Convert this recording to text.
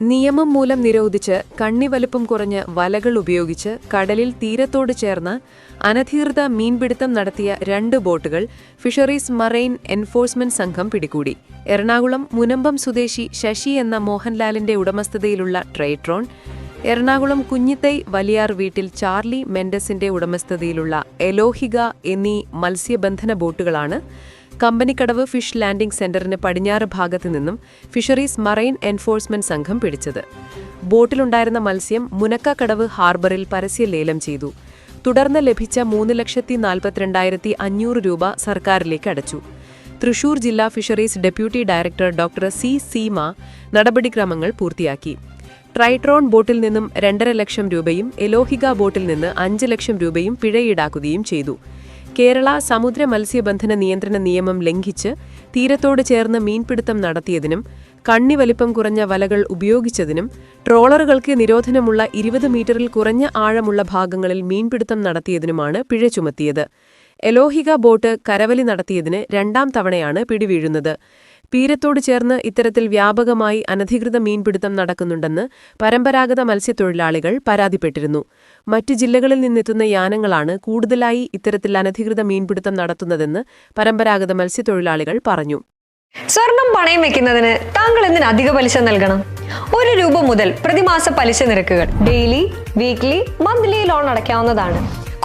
നിയമം മൂലം നിരോധിച്ച് കണ്ണിവലുപ്പം കുറഞ്ഞ് വലകൾ ഉപയോഗിച്ച് കടലിൽ തീരത്തോട് ചേർന്ന് അനധികൃത മീൻപിടുത്തം നടത്തിയ രണ്ട് ബോട്ടുകൾ ഫിഷറീസ് മറൈൻ എൻഫോഴ്സ്മെന്റ് സംഘം പിടികൂടി. എറണാകുളം മുനമ്പം സ്വദേശി ശശി എന്ന മോഹൻലാലിന്റെ ഉടമസ്ഥതയിലുള്ള ട്രൈട്രോൺ എറണാകുളം കുഞ്ഞിത്തൈ വലിയാർ വീട്ടിൽ ചാർലി മെൻഡസിന്റെ ഉടമസ്ഥതയിലുള്ള എലോഹിക എന്നീ മത്സ്യബന്ധന ബോട്ടുകളാണ് കമ്പനിക്കടവ് ഫിഷ് ലാൻഡിംഗ് സെന്ററിന് പടിഞ്ഞാറ് ഭാഗത്തു നിന്നും ഫിഷറീസ് മറൈൻ എൻഫോഴ്സ്മെന്റ് സംഘം പിടിച്ചത്. ബോട്ടിലുണ്ടായിരുന്ന മത്സ്യം മുനക്കക്കടവ് ഹാർബറിൽ പരസ്യ ലേലം ചെയ്തു. തുടർന്ന് ലഭിച്ച മൂന്ന് ലക്ഷത്തി നാൽപ്പത്തിരണ്ടായിരത്തി അഞ്ഞൂറ് രൂപ സർക്കാരിലേക്ക് അടച്ചു. തൃശൂർ ജില്ലാ fisheries deputy director doctor C Seema നടപടിക്രമങ്ങൾ പൂർത്തിയാക്കി. ട്രൈട്രോൺ ബോട്ടിൽ നിന്നും രണ്ടര ലക്ഷം രൂപയും എലോഹിക ബോട്ടിൽ നിന്ന് അഞ്ച് ലക്ഷം രൂപയും പിഴ ഈടാക്കുകയും ചെയ്തു. കേരള സമുദ്ര മത്സ്യബന്ധന നിയന്ത്രണ നിയമം ലംഘിച്ച് തീരത്തോട് ചേർന്ന് മീൻപിടുത്തം നടത്തിയതിനും കണ്ണി വലിപ്പം കുറഞ്ഞ വലകൾ ഉപയോഗിച്ചതിനും ട്രോളറുകൾക്ക് നിരോധനമുള്ള ഇരുപത് മീറ്ററിൽ കുറഞ്ഞ ആഴമുള്ള ഭാഗങ്ങളിൽ മീൻപിടുത്തം നടത്തിയതിനുമാണ് പിഴ ചുമത്തിയത്. എലോഹിക ബോട്ട് കരവലി നടത്തിയതിന് രണ്ടാം തവണയാണ് പിടിവീഴുന്നത്. തീരത്തോട് ചേർന്ന് ഇത്തരത്തിൽ വ്യാപകമായി അനധികൃത മീൻപിടുത്തം നടക്കുന്നുണ്ടെന്ന് പരമ്പരാഗത മത്സ്യത്തൊഴിലാളികൾ പരാതിപ്പെട്ടിരുന്നു. മറ്റ് ജില്ലകളിൽ നിന്നെത്തുന്ന യാനങ്ങളാണ് കൂടുതലായി ഇത്തരത്തിൽ അനധികൃത മീൻപിടുത്തം നടത്തുന്നതെന്ന് പരമ്പരാഗത മത്സ്യത്തൊഴിലാളികൾ പറഞ്ഞു. സ്വർണം പണയം വെക്കുന്നതിന് താങ്കൾ എന്തിന് അധിക പലിശ നൽകണം? ഒരു രൂപ മുതൽ പ്രതിമാസ പലിശ നിരക്കുകൾ ഡെയിലി വീക്ക്ലി മന്ത്ലി ലോൺ അടയ്ക്കാവുന്നതാണ്.